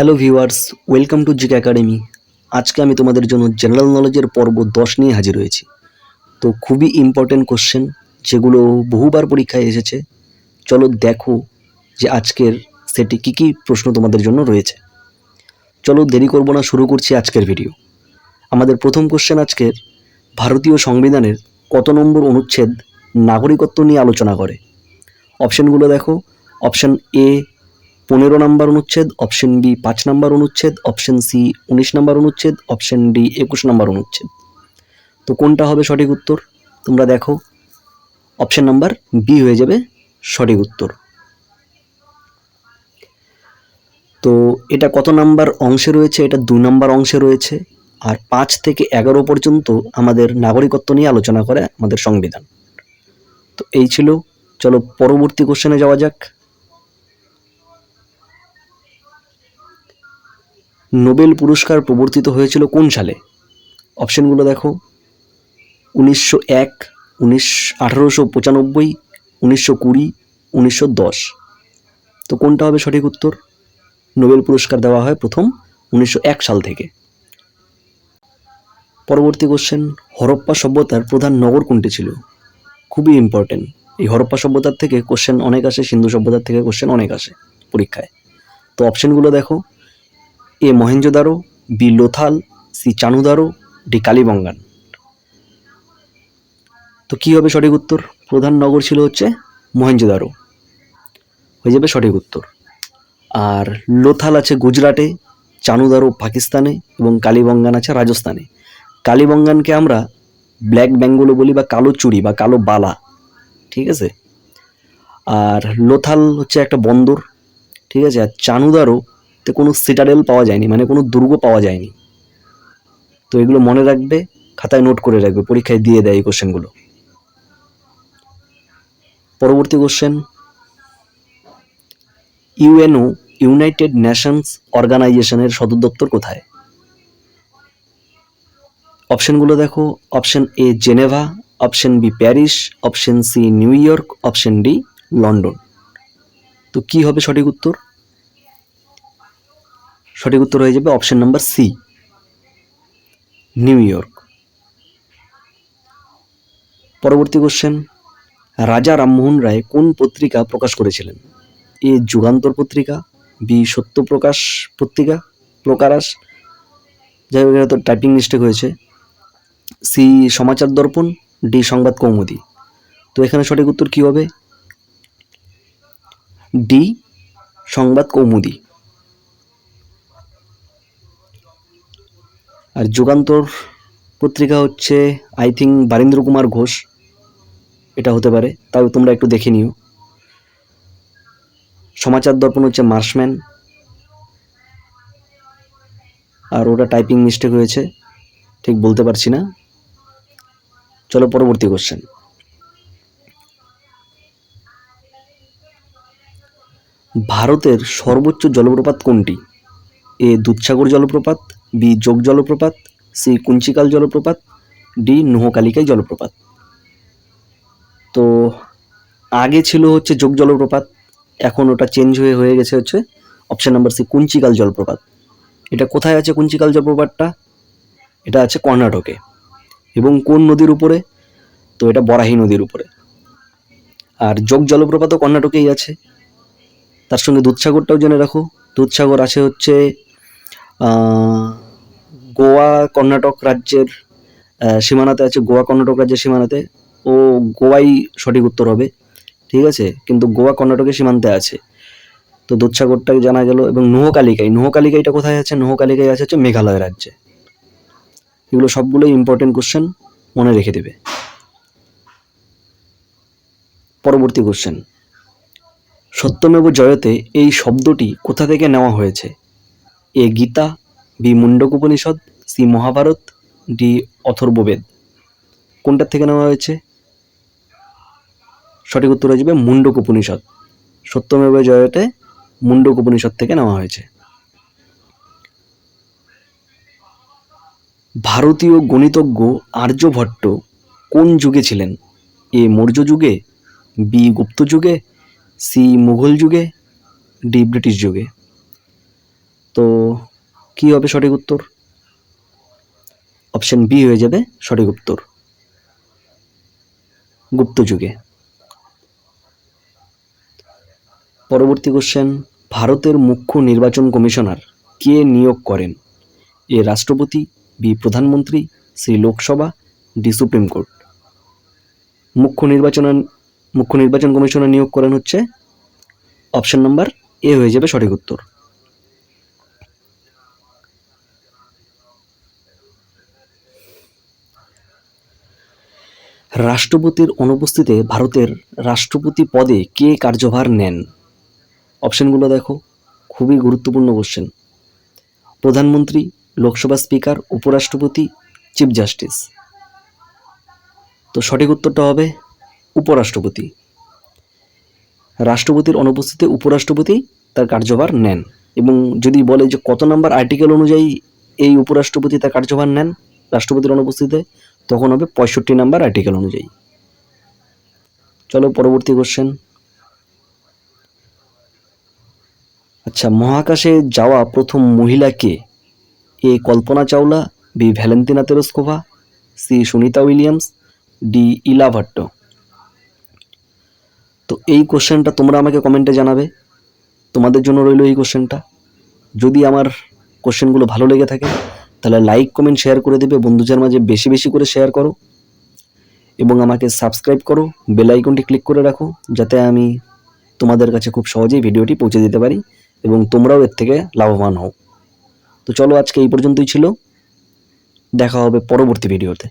Hello viewers, welcome to GK academy. আজকে আমি তোমাদের জন্য জেনারেল নলেজের পর্ব দশ নিয়ে হাজির হয়েছি। তো খুবই ইম্পর্টেন্ট কোশ্চেন যেগুলো বহুবার পরীক্ষায় এসেছে। চলো দেখো যে আজকের সেটি কী কী প্রশ্ন তোমাদের জন্য রয়েছে। চলো দেরি করব না, শুরু করছি আজকের ভিডিও আমাদের প্রথম কোশ্চেন আজকের, ভারতীয় সংবিধানের কত নম্বর অনুচ্ছেদ নাগরিকত্ব নিয়ে আলোচনা করে? অপশনগুলো দেখো অপশন এ পনেরো নম্বর অনুচ্ছেদ অপশন বি পাঁচ নম্বর অনুচ্ছেদ অপশন সি উনিশ নম্বর অনুচ্ছেদ অপশন ডি একুশ নম্বর অনুচ্ছেদ। তো কোনটা হবে সঠিক উত্তর? তোমরা দেখো অপশন নাম্বার বি হয়ে যাবে সঠিক উত্তর। তো এটা কত নাম্বার অংশে রয়েছে? এটা দু নম্বর অংশে রয়েছে। আর পাঁচ থেকে এগারো পর্যন্ত আমাদের নাগরিকত্ব নিয়ে আলোচনা করে আমাদের সংবিধান। তো এই ছিল, চলো পরবর্তী কোশ্চেনে যাওয়া যাক। নোবেল পুরস্কার প্রবর্তিত হয়েছিল কোন সালে? অপশনগুলো দেখো। উনিশশো এক, উনিশ, আঠারোশো পঁচানব্বই, উনিশশো কুড়ি, উনিশশো দশ। তো কোনটা হবে সঠিক উত্তর? নোবেল পুরস্কার দেওয়া হয় প্রথম উনিশশো এক সাল থেকে। পরবর্তী কোশ্চেন হরপ্পা সভ্যতার প্রধান নগর কোনটি ছিল? খুবই ইম্পর্টেন্ট এই হরপ্পা সভ্যতার থেকে কোশ্চেন অনেক আসে, সিন্ধু সভ্যতার থেকে কোশ্চেন অনেক আসে পরীক্ষায়। তো অপশনগুলো দেখো। A Mohenjodaro B Lothal, C Chanhudaro, D Kalibangan. তো কী হবে সঠিক উত্তর? প্রধান নগর ছিল হচ্ছে মহেঞ্জোদারো হয়ে যাবে সঠিক উত্তর। আর লোথাল আছে গুজরাটে, চানুদারো পাকিস্তানে এবং কালীবঙ্গান আছে রাজস্থানে। কালীবঙ্গানকে আমরা ব্ল্যাক বেঙ্গলও বলি বা কালো চুড়ি বা কালো বালা, ঠিক আছে? আর লোথাল হচ্ছে একটা বন্দর, ঠিক আছে? আর চানুদারও তে কোনো সিটাডেল পাওয়া যায়নি মানে কোনো দুর্গ পাওয়া যায়নি। তো এগুলো মনে রাখবে, খাতায় নোট করে রাখবে, পরীক্ষায় দিয়ে দেয় এই কোশ্চেনগুলো পরবর্তী কোশ্চেন ইউএনও ইউনাইটেড নেশনস অর্গানাইজেশনের সদর দপ্তর কোথায়? অপশনগুলো দেখো option A Geneva option B Paris option C New York option D London তো কি হবে সঠিক উত্তর? সঠিক উত্তর হয়ে যাবে option number C New York পরবর্তী কোশ্চেন রাজা রামমোহন রায় কোন পত্রিকা প্রকাশ করেছিলেন? এ যুগান্তর পত্রিকা বি সত্যপ্রকাশ পত্রিকা, প্রকারাস, যাই হোক তো টাইপিং মিস্টেক হয়েছে। সি সমাচার দর্পণ ডি সংবাদ কৌমুদি। তো এখানে সঠিক উত্তর কী হবে? ডি সংবাদ কৌমুদি। আর যুগান্তর পত্রিকা হচ্ছে আই থিঙ্ক বারীন্দ্র কুমার ঘোষ, এটা হতে পারে, তাও তোমরা একটু দেখে নিও। সমাচার দর্পণ হচ্ছে মার্শম্যান, আর ওটা টাইপিং মিস্টেক হয়েছে, ঠিক বলতে পারছি না। চলো পরবর্তী কোশ্চেন ভারতের সর্বোচ্চ জলপ্রপাত কোনটি? এ দুধসাগর জলপ্রপাত বি যোগ জলপ্রপাত, সি কুঞ্চিকাল জলপ্রপাত, ডি নোহকালিকাই জলপ্রপাত। তো আগে ছিল হচ্ছে যোগ জলপ্রপাত, এখন ওটা চেঞ্জ হয়ে হয়ে গেছে হচ্ছে অপশন নাম্বার সি কুঞ্চিকাল জলপ্রপাত। এটা কোথায় আছে কুঞ্চিকাল জলপ্রপাতটা? এটা আছে কর্ণাটকে। এবং কোন নদীর উপরে? তো এটা বরাহি নদীর উপরে। আর যোগ জলপ্রপাতও কর্ণাটকেই আছে। তার সঙ্গে দুধসাগরটাও জেনে রাখো। দুধসাগর আছে হচ্ছে গোয়া, কর্ণাটক রাজ্যের সীমানাতে আছে, গোয়া, কর্ণাটক রাজ্যের সীমানাতে। ও গোয়াই সঠিক উত্তর হবে, ঠিক আছে? কিন্তু গোয়া, কর্ণাটকের সীমান্তে আছে। তো দুধসাগরটাকে জানা গেল এবং নোহকালিকাই, নোহকালিকাইটা কোথায় আছে? নোহকালিকাই আছে হচ্ছে মেঘালয় রাজ্যে। এগুলো সবগুলোই ইম্পর্টেন্ট কোশ্চেন মনে রেখে দেবে। পরবর্তী কোশ্চেন সত্যমেব জয়তে এই শব্দটি কোথা থেকে নেওয়া হয়েছে? A Gita B Mundaka Upanishad C Mahabharata, D Atharvaveda. কোনটার থেকে নেওয়া হয়েছে? সঠিক উত্তর হয়ে যাবে মুন্ডক উপনিষদ। সত্যমেব জয়তে মুন্ডক উপনিষদ থেকে নেওয়া হয়েছে। ভারতীয় গণিতজ্ঞ আর্যভট্ট কোন যুগে ছিলেন? এ মৌর্য যুগে, বি গুপ্ত যুগে, সি মুঘল যুগে, ডি ব্রিটিশ যুগে। তো কি হবে সঠিক উত্তর? অপশন বি হয়ে যাবে সঠিক উত্তর। গুপ্ত যুগে। পরবর্তী কোশ্চেন ভারতের মুখ্য নির্বাচন কমিশনার কে নিয়োগ করেন? এ রাষ্ট্রপতি, বি প্রধানমন্ত্রী, C Lok Sabha, D supreme court. মুখ্য নির্বাচন মুখ্য নির্বাচন কমিশনার নিয়োগ করেন হচ্ছে অপশন নাম্বার এ হয়ে যাবে সঠিক উত্তর। রাষ্ট্রপতির অনুপস্থিতিতে ভারতের রাষ্ট্রপতি পদে কে কার্যভার নেন? অপশনগুলো দেখো। খুবই গুরুত্বপূর্ণ কোশ্চেন প্রধানমন্ত্রী, লোকসভা স্পিকার, উপরাষ্ট্রপতি, চিফ জাস্টিস। তো সঠিক উত্তরটা হবে উপরাষ্ট্রপতি। রাষ্ট্রপতির অনুপস্থিতিতে উপরাষ্ট্রপতি তার কার্যভার নেন এবং যদি বলে যে কত নাম্বার আর্টিকেল অনুযায়ী এই উপরাষ্ট্রপতি তার কার্যভার নেন, রাষ্ট্রপতির অনুপস্থিতিতে তখন হবে পঁয়ষট্টি নাম্বার আর্টিকেল অনুযায়ী। চলো পরবর্তী কোশ্চেন আচ্ছা মহাকাশে যাওয়া প্রথম মহিলা কে? A. Kalpana Chawla, B. Valentina Tereshkova, C. Sunita Williams, D. Ela Bhatt. তো এই কোশ্চেনটা তোমরা আমাকে কমেন্টে জানাবে। তোমাদের জন্য রইল এই কোশ্চেনটা যদি আমার কোশ্চেনগুলো ভালো লেগে থাকে তাহলে লাইক কমেন্ট শেয়ার করে দেবে। বন্ধুদের মাঝে বেশি বেশি করে শেয়ার করো। এবং আমাকে সাবস্ক্রাইব করো। বেল আইকনটি ক্লিক করে রাখো। যাতে আমি তোমাদের কাছে খুব সহজেই ভিডিওটি পৌঁছে দিতে পারি এবং তোমরাও এর থেকে লাভবান হও। তো চলো আজকে এই পর্যন্তই ছিল। দেখা হবে পরবর্তী ভিডিওতে